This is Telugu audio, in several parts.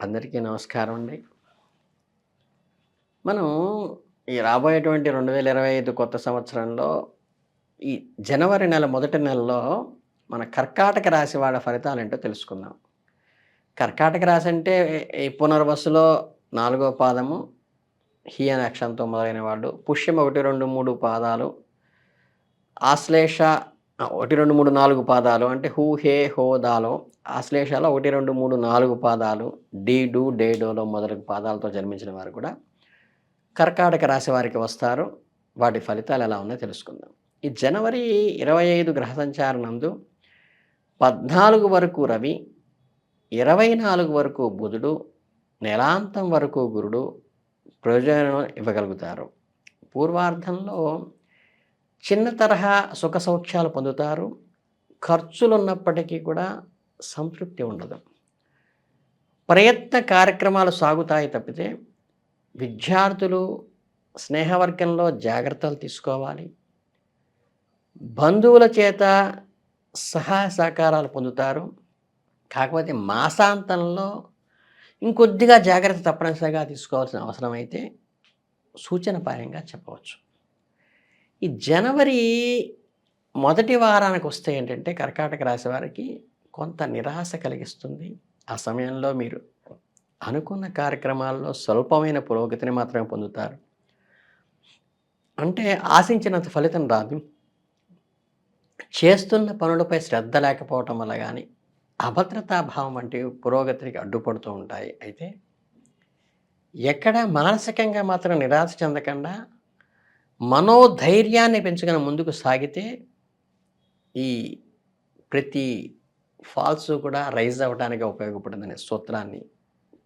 అందరికీ నమస్కారం అండి. మనం ఈ రాబోయేటువంటి రెండు వేల ఇరవై ఐదు కొత్త సంవత్సరంలో ఈ జనవరి నెల మొదటి నెలలో మన కర్కాటక రాశి వాళ్ళ ఫలితాలు ఏంటో తెలుసుకుందాం. కర్కాటక రాశి అంటే ఈ పునర్వసులో నాలుగో పాదము హియన్ అక్షంతో మొదలైన వాళ్ళు పుష్యం ఒకటి రెండు మూడు పాదాలు ఆశ్లేష ఒకటి రెండు మూడు నాలుగు పాదాలు అంటే హూ హే హో దాలో ఆశ్లేషాలో ఒకటి రెండు మూడు నాలుగు పాదాలు డీ డూ డే డోలో మొదలగు పాదాలతో జన్మించిన వారు కూడా కర్కాటక రాశి వారికి వస్తారు. వాటి ఫలితాలు ఎలా ఉన్నాయో తెలుసుకుందాం. ఈ జనవరి ఇరవై ఐదు గ్రహ సంచారణందు పద్నాలుగు వరకు రవి ఇరవై నాలుగు వరకు బుధుడు నెలాంతం వరకు గురుడు ప్రయోజనం ఇవ్వగలుగుతారు. పూర్వార్ధంలో చిన్న తరహా సుఖ సౌఖ్యాలు పొందుతారు. ఖర్చులు ఉన్నప్పటికీ కూడా సంతృప్తి ఉండదు. ప్రయత్న కార్యక్రమాలు సాగుతాయి తప్పితే విద్యార్థులు స్నేహవర్గంలో జాగ్రత్తలు తీసుకోవాలి. బంధువుల చేత సహాయ సహకారాలు పొందుతారు. కాకపోతే మాసాంతంలో ఇంకొద్దిగా జాగ్రత్త తప్పనిసరిగా తీసుకోవాల్సిన అవసరం అయితే సూచనపాయంగా చెప్పవచ్చు. ఈ జనవరి మొదటి వారానికి వస్తే ఏంటంటే కర్కాటక రాశి వారికి కొంత నిరాశ కలిగిస్తుంది. ఆ సమయంలో మీరు అనుకున్న కార్యక్రమాల్లో స్వల్పమైన పురోగతిని మాత్రమే పొందుతారు. అంటే ఆశించినంత ఫలితం రాదు. చేస్తున్న పనులపై శ్రద్ధ లేకపోవటం వల్ల కానీ అభద్రతాభావం వంటి పురోగతికి అడ్డుపడుతూ ఉంటాయి. అయితే ఎక్కడ మానసికంగా మాత్రం నిరాశ చెందకుండా మనోధైర్యాన్ని పెంచుకొని ముందుకు సాగితే ఈ ప్రతి ఫాల్స్ కూడా రైజ్ అవ్వడానికి ఉపయోగపడుతుందనే సూత్రాన్ని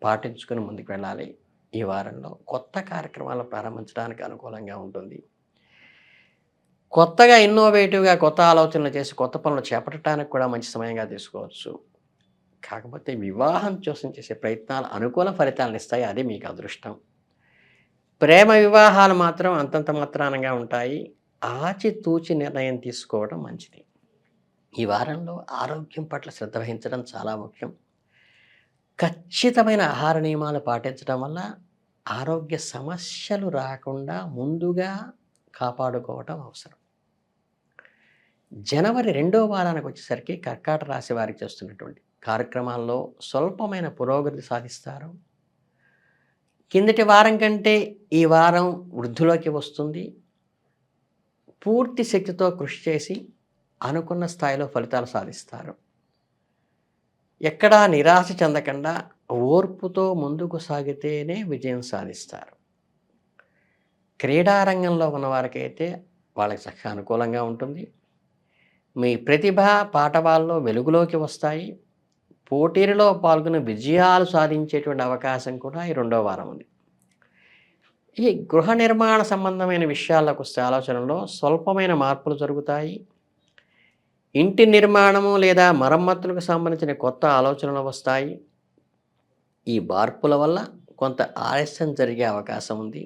పాటించుకుని ముందుకు వెళ్ళాలి ఈ వారంలో. కొత్త కార్యక్రమాలు ప్రారంభించడానికి అనుకూలంగా ఉంటుంది. కొత్తగా ఇన్నోవేటివ్గా కొత్త ఆలోచనలు చేసి కొత్త పనులు చేపట్టడానికి కూడా మంచి సమయంగా తీసుకోవచ్చు. కాకపోతే వివాహం కోసం చేసే ప్రయత్నాలు అనుకూల ఫలితాలను ఇస్తాయి. అది మీకు అదృష్టం. ప్రేమ వివాహాలు మాత్రం అంతంత మాత్రానంగా ఉంటాయి. ఆచితూచి నిర్ణయం తీసుకోవడం మంచిది. ఈ వారంలో ఆరోగ్యం పట్ల శ్రద్ధ వహించడం చాలా ముఖ్యం. ఖచ్చితమైన ఆహార నియమాలు పాటించడం వల్ల ఆరోగ్య సమస్యలు రాకుండా ముందుగా కాపాడుకోవటం అవసరం. జనవరి రెండో వారానికి వచ్చేసరికి కర్కాట రాశి వారికి చేస్తున్నటువంటి కార్యక్రమాల్లో స్వల్పమైన పురోగతి సాధిస్తారు. కిందటి వారం కంటే ఈ వారం వృద్ధిలోకి వస్తుంది. పూర్తి శక్తితో కృషి చేసి అనుకున్న స్థాయిలో ఫలితాలు సాధిస్తారు. ఎక్కడా నిరాశ చెందకుండా ఓర్పుతో ముందుకు సాగితేనే విజయం సాధిస్తారు. క్రీడారంగంలో ఉన్నవారికైతే వాళ్ళకి చక్కగా అనుకూలంగా ఉంటుంది. మీ ప్రతిభ పాఠవాల్లో వెలుగులోకి వస్తాయి. పోటీలలో పాల్గొని విజయాలు సాధించేటువంటి అవకాశం కూడా ఈ రెండో వారం ఉంది. ఈ గృహ నిర్మాణ సంబంధమైన విషయాలకు వస్తే ఆలోచనలో స్వల్పమైన మార్పులు జరుగుతాయి. ఇంటి నిర్మాణము లేదా మరమ్మతులకు సంబంధించిన కొత్త ఆలోచనలు వస్తాయి. ఈ మార్పుల వల్ల కొంత ఆలస్యం జరిగే అవకాశం ఉంది.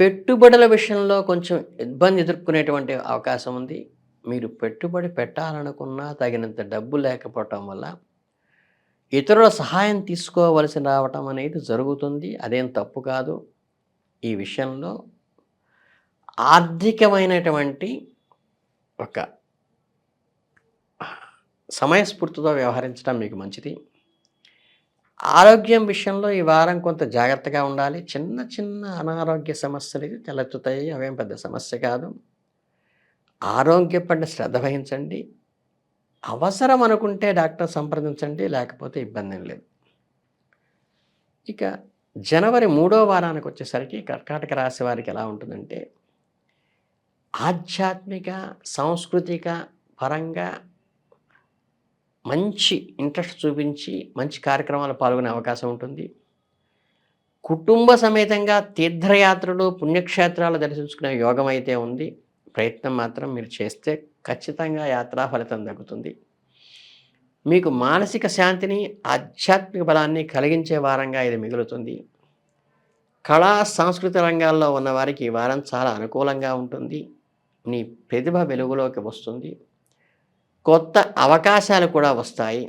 పెట్టుబడుల విషయంలో కొంచెం ఇబ్బంది ఎదుర్కొనేటువంటి అవకాశం ఉంది. మీరు పెట్టుబడి పెట్టాలనుకున్నా తగినంత డబ్బు లేకపోవటం వల్ల ఇతరుల సహాయం తీసుకోవలసి రావటం అనేది జరుగుతుంది. అదేం తప్పు కాదు. ఈ విషయంలో ఆర్థికమైనటువంటి ఒక సమయస్ఫూర్తితో వ్యవహరించడం మీకు మంచిది. ఆరోగ్యం విషయంలో ఈ వారం కొంత జాగ్రత్తగా ఉండాలి. చిన్న చిన్న అనారోగ్య సమస్యలు ఇది తలెత్తుతాయి. అవేం పెద్ద సమస్య కాదు. ఆరోగ్య పట్ల శ్రద్ధ వహించండి. అవసరం అనుకుంటే డాక్టర్ సంప్రదించండి లేకపోతే ఇబ్బంది ఏం లేదు. ఇక జనవరి మూడో వారానికి వచ్చేసరికి కర్కాటక రాశి వారికి ఎలా ఉంటుందంటే ఆధ్యాత్మిక సాంస్కృతిక పరంగా మంచి ఇంట్రెస్ట్ చూపించి మంచి కార్యక్రమాలు పాల్గొనే అవకాశం ఉంటుంది. కుటుంబ సమేతంగా తీర్థయాత్రలు పుణ్యక్షేత్రాలు దర్శించుకునే యోగం అయితే ఉంది. ప్రయత్నం మాత్రం మీరు చేస్తే ఖచ్చితంగా యాత్రా ఫలితం దక్కుతుంది. మీకు మానసిక శాంతిని ఆధ్యాత్మిక బలాన్ని కలిగించే వారంగా ఇది మిగులుతుంది. కళా సాంస్కృతిక రంగాల్లో ఉన్న వారికి ఈ వారం చాలా అనుకూలంగా ఉంటుంది. నీ ప్రతిభ వెలుగులోకి వస్తుంది. కొత్త అవకాశాలు కూడా వస్తాయి.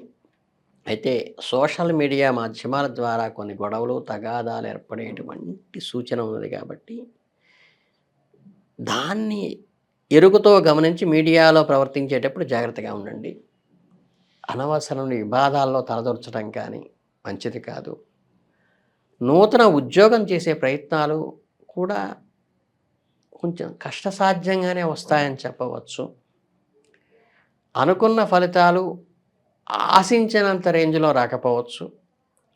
అయితే సోషల్ మీడియా మాధ్యమాల ద్వారా కొన్ని గొడవలు తగాదాలు ఏర్పడేటువంటి సూచన ఉన్నది కాబట్టి దాన్ని ఎరుగుతో గమనించి మీడియాలో ప్రవర్తించేటప్పుడు జాగ్రత్తగా ఉండండి. అనవసరం వివాదాల్లో తలదొరచడం కానీ మంచిది కాదు. నూతన ఉద్యోగం చేసే ప్రయత్నాలు కూడా కొంచెం కష్టసాధ్యంగానే వస్తాయని చెప్పవచ్చు. అనుకున్న ఫలితాలు ఆశించినంత రేంజ్లో రాకపోవచ్చు.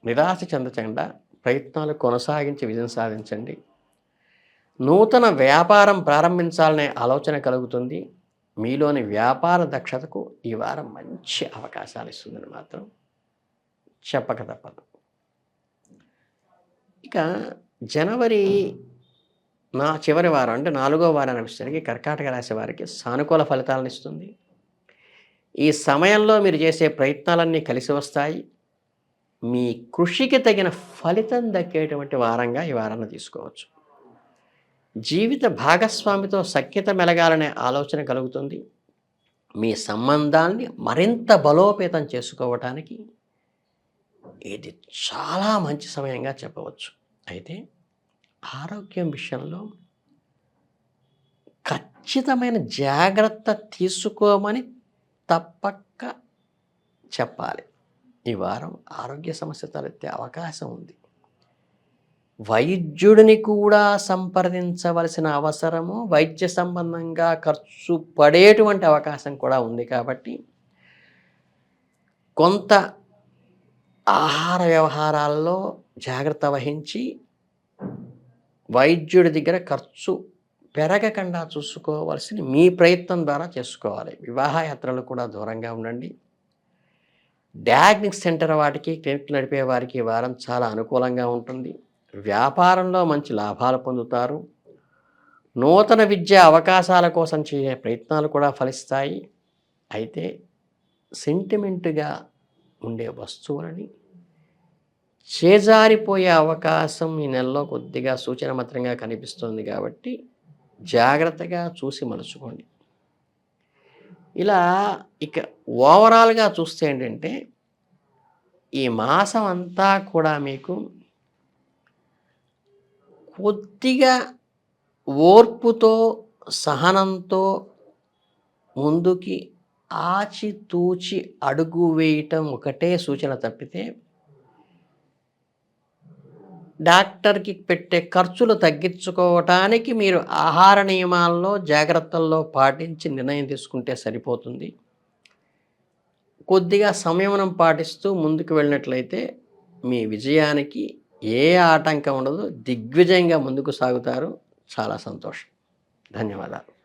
నిరాశ చెందకుండా ప్రయత్నాలు కొనసాగించి విజయం సాధించండి. నూతన వ్యాపారం ప్రారంభించాలనే ఆలోచన కలుగుతుంది. మీలోని వ్యాపార దక్షతకు ఈ వారం మంచి అవకాశాలు ఇస్తుందని మాత్రం చెప్పక తప్పదు. ఇక జనవరి నా చివరి వారం అంటే నాలుగో వారం వచ్చేసరికి కర్కాటక రాశి వారికి సానుకూల ఫలితాలను ఇస్తుంది. ఈ సమయంలో మీరు చేసే ప్రయత్నాలన్నీ కలిసి వస్తాయి. మీ కృషికి తగిన ఫలితం దక్కేటువంటి వారంగా ఈ వారాన్ని తీసుకోవచ్చు. జీవిత భాగస్వామితో సఖ్యత మెలగాలనే ఆలోచన కలుగుతుంది. మీ సంబంధాన్ని మరింత బలోపేతం చేసుకోవటానికి ఇది చాలా మంచి సమయంగా చెప్పవచ్చు. అయితే ఆరోగ్యం విషయంలో ఖచ్చితమైన జాగ్రత్త తీసుకోమని తప్పక చెప్పాలి. ఈ వారం ఆరోగ్య సమస్య తలెత్తే అవకాశం ఉంది. వైద్యుడిని కూడా సంప్రదించవలసిన అవసరము వైద్య సంబంధంగా ఖర్చు పడేటువంటి అవకాశం కూడా ఉంది కాబట్టి కొంత ఆహార వ్యవహారాల్లో జాగ్రత్త వహించి వైద్యుడి దగ్గర ఖర్చు పెరగకుండా చూసుకోవాల్సింది మీ ప్రయత్నం ద్వారా చేసుకోవాలి. వివాహయాత్రలు కూడా దూరంగా ఉండండి. డయాగ్నిక్ సెంటర్ వాటికి క్లినిక్ నడిపే వారికి వారం చాలా అనుకూలంగా ఉంటుంది. వ్యాపారంలో మంచి లాభాలు పొందుతారు. నూతన విద్య అవకాశాల కోసం చేసే ప్రయత్నాలు కూడా ఫలిస్తాయి. అయితే సెంటిమెంట్గా ఉండే వస్తువులని చేజారిపోయే అవకాశం ఈ నెలలో కొద్దిగా సూచన మాత్రంగా కనిపిస్తుంది కాబట్టి జాగ్రత్తగా చూసి మలుచుకోండి. ఇలా ఇక ఓవరాల్గా చూస్తే ఏంటంటే ఈ మాసం అంతా కూడా మీకు కొద్దిగా ఓర్పుతో సహనంతో ముందుకి ఆచితూచి అడుగు వేయటం ఒకటే సూచన తప్పితే డాక్టర్కి పెట్టే ఖర్చులు తగ్గించుకోవటానికి మీరు ఆహార నియమాల్లో జాగ్రత్తల్లో పాటించి నిర్ణయం తీసుకుంటే సరిపోతుంది. కొద్దిగా సంయమనం పాటిస్తూ ముందుకు వెళ్ళినట్లయితే మీ విజయానికి ఏ ఆటంకం ఉండదు దిగ్విజయంగా ముందుకు సాగుతారు. చాలా సంతోషం. ధన్యవాదాలు.